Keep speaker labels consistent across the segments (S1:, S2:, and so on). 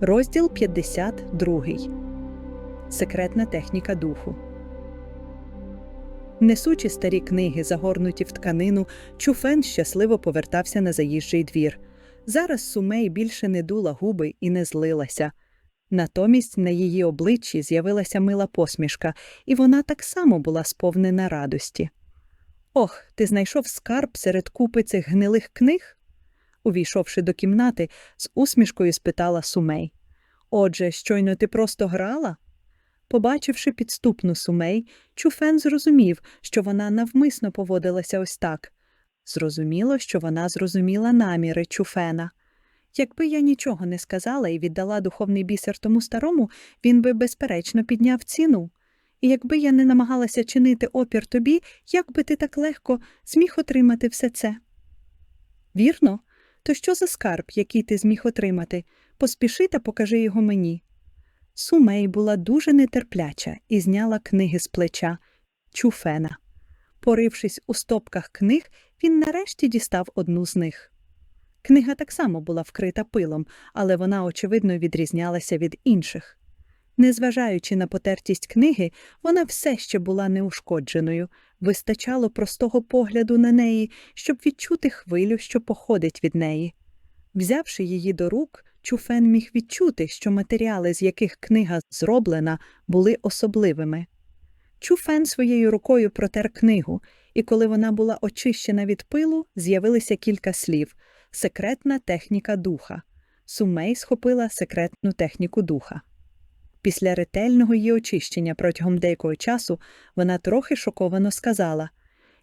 S1: Розділ 52. Секретна техніка духу. Несучи старі книги, загорнуті в тканину, Чуфен щасливо повертався на заїжджий двір. Зараз Сумей більше не дула губи і не злилася. Натомість на її обличчі з'явилася мила посмішка, і вона так само була сповнена радості. Ох, ти знайшов скарб серед купи цих гнилих книг? Увійшовши до кімнати, з усмішкою спитала Сумей. Отже, щойно ти просто грала? Побачивши підступну Сумей, Чуфен зрозумів, що вона навмисно поводилася ось так. Зрозуміло, що вона зрозуміла наміри Чуфена. Якби я нічого не сказала і віддала духовний бісер тому старому, він би, безперечно, підняв ціну. І якби я не намагалася чинити опір тобі, як би ти так легко зміг отримати все це? Вірно? То що за скарб, який ти зміг отримати? Поспіши та покажи його мені. Сумей була дуже нетерпляча і зняла книги з плеча Чуфена. Порившись у стопках книг, він нарешті дістав одну з них. Книга так само була вкрита пилом, але вона, очевидно, відрізнялася від інших. Незважаючи на потертість книги, вона все ще була неушкодженою, вистачало простого погляду на неї, щоб відчути хвилю, що походить від неї. Взявши її до рук, Чуфен міг відчути, що матеріали, з яких книга зроблена, були особливими. Чуфен своєю рукою протер книгу, і коли вона була очищена від пилу, з'явилися кілька слів секретна техніка духа. Сумей схопила секретну техніку духа. Після ретельного її очищення протягом деякого часу вона трохи шоковано сказала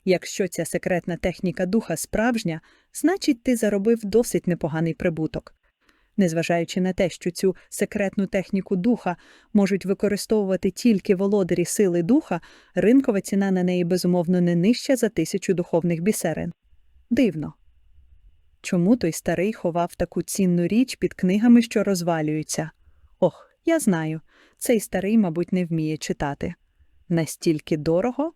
S1: якщо ця секретна техніка духа справжня, значить, ти заробив досить непоганий прибуток. Незважаючи на те, що цю секретну техніку духа можуть використовувати тільки володарі сили духа, ринкова ціна на неї безумовно не нижча за тисячу духовних бісерин. Дивно. Чому той старий ховав таку цінну річ під книгами, що розвалюються? Ох, я знаю, цей старий, мабуть, не вміє читати. Настільки дорого?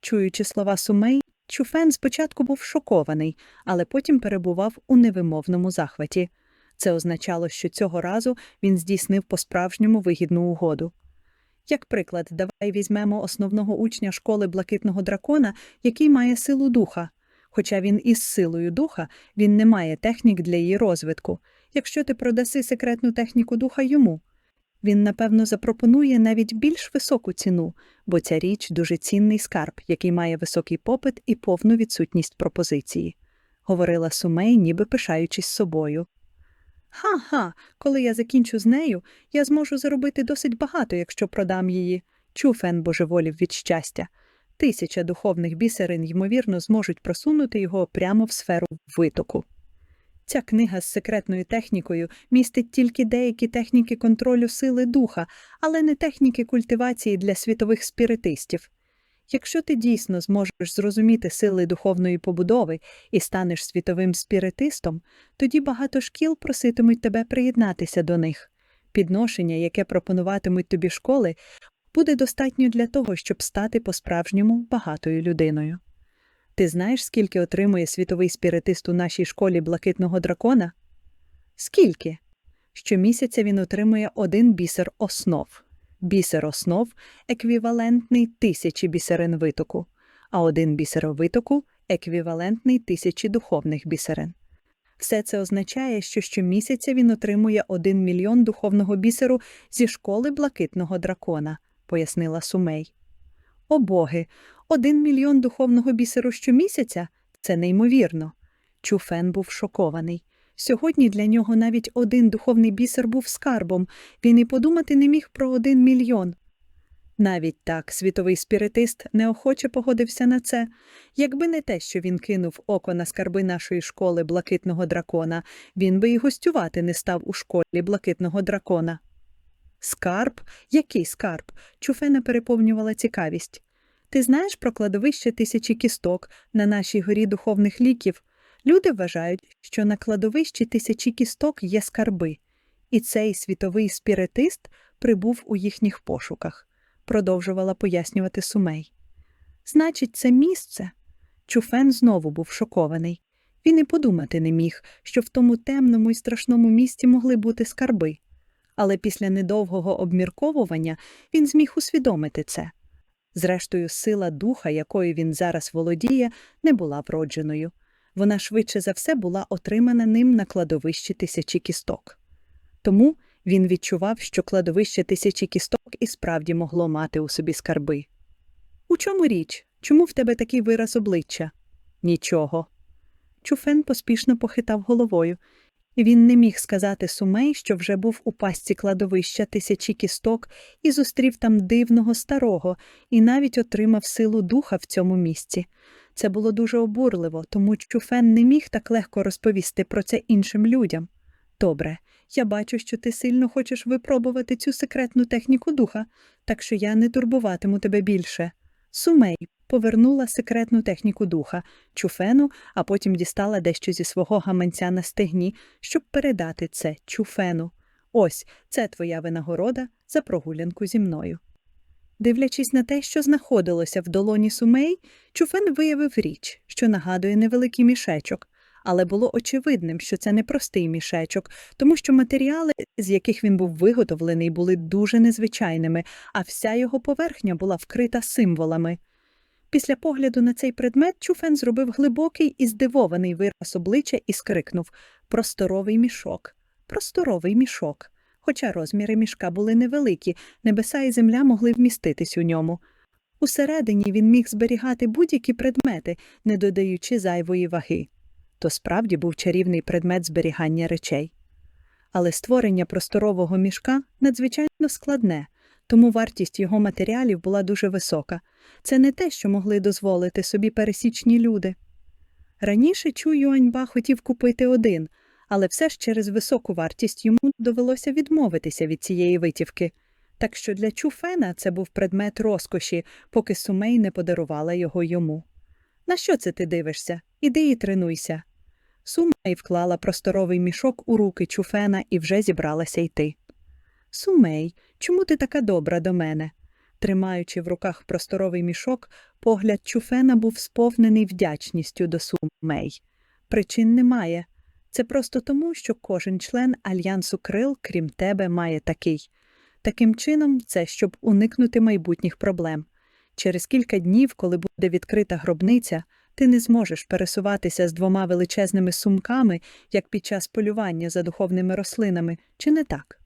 S1: Чуючи слова сумей, Чуфен спочатку був шокований, але потім перебував у невимовному захваті. Це означало, що цього разу він здійснив по-справжньому вигідну угоду. Як приклад, давай візьмемо основного учня школи блакитного дракона, який має силу духа. Хоча він із силою духа, він не має технік для її розвитку. Якщо ти продаси секретну техніку духа йому, він, напевно, запропонує навіть більш високу ціну, бо ця річ дуже цінний скарб, який має високий попит і повну відсутність пропозиції, говорила Сумей, ніби пишаючись собою. Ха-ха, коли я закінчу з нею, я зможу заробити досить багато, якщо продам її. Чуфен божеволів від щастя. Тисяча духовних бісерин, ймовірно, зможуть просунути його прямо в сферу витоку. Ця книга з секретною технікою містить тільки деякі техніки контролю сили духа, але не техніки культивації для світових спіритистів. Якщо ти дійсно зможеш зрозуміти сили духовної побудови і станеш світовим спіритистом, тоді багато шкіл проситимуть тебе приєднатися до них. Підношення, яке пропонуватимуть тобі школи, буде достатньо для того, щоб стати по-справжньому багатою людиною. Ти знаєш, скільки отримує світовий спіритист у нашій школі блакитного дракона? Скільки? Щомісяця він отримує один бісер основ. Бісер основ еквівалентний тисячі бісерин витоку, а один бісер витоку еквівалентний тисячі духовних бісерин. Все це означає, що щомісяця він отримує один мільйон духовного бісеру зі школи блакитного дракона, пояснила Сумей. О боги, один мільйон духовного бісеру щомісяця це неймовірно. Чуфен був шокований. Сьогодні для нього навіть один духовний бісер був скарбом, він і подумати не міг про один мільйон. Навіть так світовий спіритист неохоче погодився на це. Якби не те, що він кинув око на скарби нашої школи блакитного дракона, він би і гостювати не став у школі блакитного дракона. Скарб? Який скарб? Чуфена переповнювала цікавість. Ти знаєш про кладовище тисячі кісток на нашій горі духовних ліків? Люди вважають, що на кладовищі тисячі кісток є скарби, і цей світовий спіритист прибув у їхніх пошуках, продовжувала пояснювати Сумей. Значить, це місце. Чуфен знову був шокований. Він і подумати не міг, що в тому темному і страшному місці могли бути скарби. Але після недовгого обмірковування він зміг усвідомити це. Зрештою, сила духа, якою він зараз володіє, не була вродженою. Вона швидше за все була отримана ним на кладовищі тисячі кісток. Тому він відчував, що кладовище тисячі кісток і справді могло мати у собі скарби. У чому річ? Чому в тебе такий вираз обличчя? Нічого. Чуфен поспішно похитав головою. Він не міг сказати Сумей, що вже був у пастці кладовища тисячі кісток і зустрів там дивного старого, і навіть отримав силу духа в цьому місці. Це було дуже обурливо, тому Чуфен не міг так легко розповісти про це іншим людям. Добре, я бачу, що ти сильно хочеш випробувати цю секретну техніку духа, так що я не турбуватиму тебе більше. Сумей повернула секретну техніку духа Чуфену, а потім дістала дещо зі свого гаманця на стегні, щоб передати це Чуфену. Ось це твоя винагорода за прогулянку зі мною. Дивлячись на те, що знаходилося в долоні Сумей, Чуфен виявив річ, що нагадує невеликий мішечок, але було очевидним, що це не простий мішечок, тому що матеріали, з яких він був виготовлений, були дуже незвичайними, а вся його поверхня була вкрита символами. Після погляду на цей предмет Чуфен зробив глибокий і здивований вираз обличчя і скрикнув Просторовий мішок, просторовий мішок. Хоча розміри мішка були невеликі, небеса і земля могли вміститись у ньому. Усередині він міг зберігати будь-які предмети, не додаючи зайвої ваги. То справді був чарівний предмет зберігання речей. Але створення просторового мішка надзвичайно складне, тому вартість його матеріалів була дуже висока. Це не те, що могли дозволити собі пересічні люди. Раніше Чу Юаньба хотів купити один, але все ж через високу вартість йому довелося відмовитися від цієї витівки. Так що для Чу Фена це був предмет розкоші, поки Сумей не подарувала його йому. На що це ти дивишся? Іди і тренуйся. Сумей вклала просторовий мішок у руки Чуфена і вже зібралася йти. Сумей, чому ти така добра до мене? Тримаючи в руках просторовий мішок, погляд Чуфена був сповнений вдячністю до Сумей. Причин немає. Це просто тому, що кожен член альянсу крил, крім тебе, має такий. Таким чином, це щоб уникнути майбутніх проблем. Через кілька днів, коли буде відкрита гробниця, ти не зможеш пересуватися з двома величезними сумками, як під час полювання за духовними рослинами, чи не так?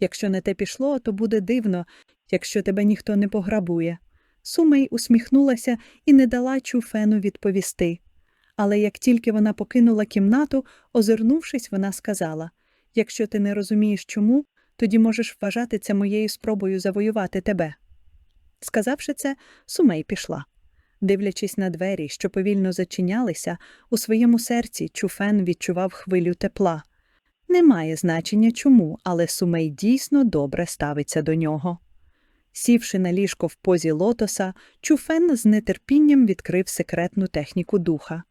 S1: Якщо не те пішло, то буде дивно, якщо тебе ніхто не пограбує. Сумей усміхнулася і не дала Чуфену відповісти. Але як тільки вона покинула кімнату, озирнувшись, вона сказала Якщо ти не розумієш чому, тоді можеш вважати це моєю спробою завоювати тебе. Сказавши це, Сумей пішла. Дивлячись на двері, що повільно зачинялися, у своєму серці Чуфен відчував хвилю тепла. Немає значення чому, але Сумей дійсно добре ставиться до нього. Сівши на ліжко в позі лотоса, Чуфен з нетерпінням відкрив секретну техніку духа.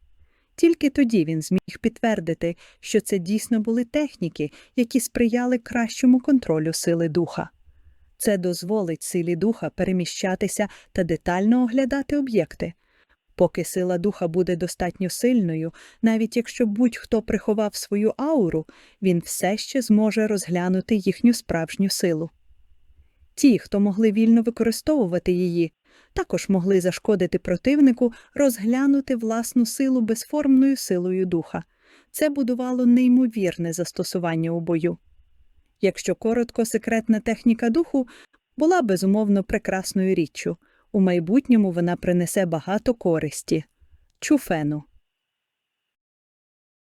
S1: Тільки тоді він зміг підтвердити, що це дійсно були техніки, які сприяли кращому контролю сили духа. Це дозволить силі духа переміщатися та детально оглядати об'єкти. Поки сила духа буде достатньо сильною, навіть якщо будь-хто приховав свою ауру, він все ще зможе розглянути їхню справжню силу. Ті, хто могли вільно використовувати її, також могли зашкодити противнику розглянути власну силу безформною силою духа. Це будувало неймовірне застосування у бою. Якщо коротко, секретна техніка духу була безумовно прекрасною річчю. У майбутньому вона принесе багато користі. Чуфену.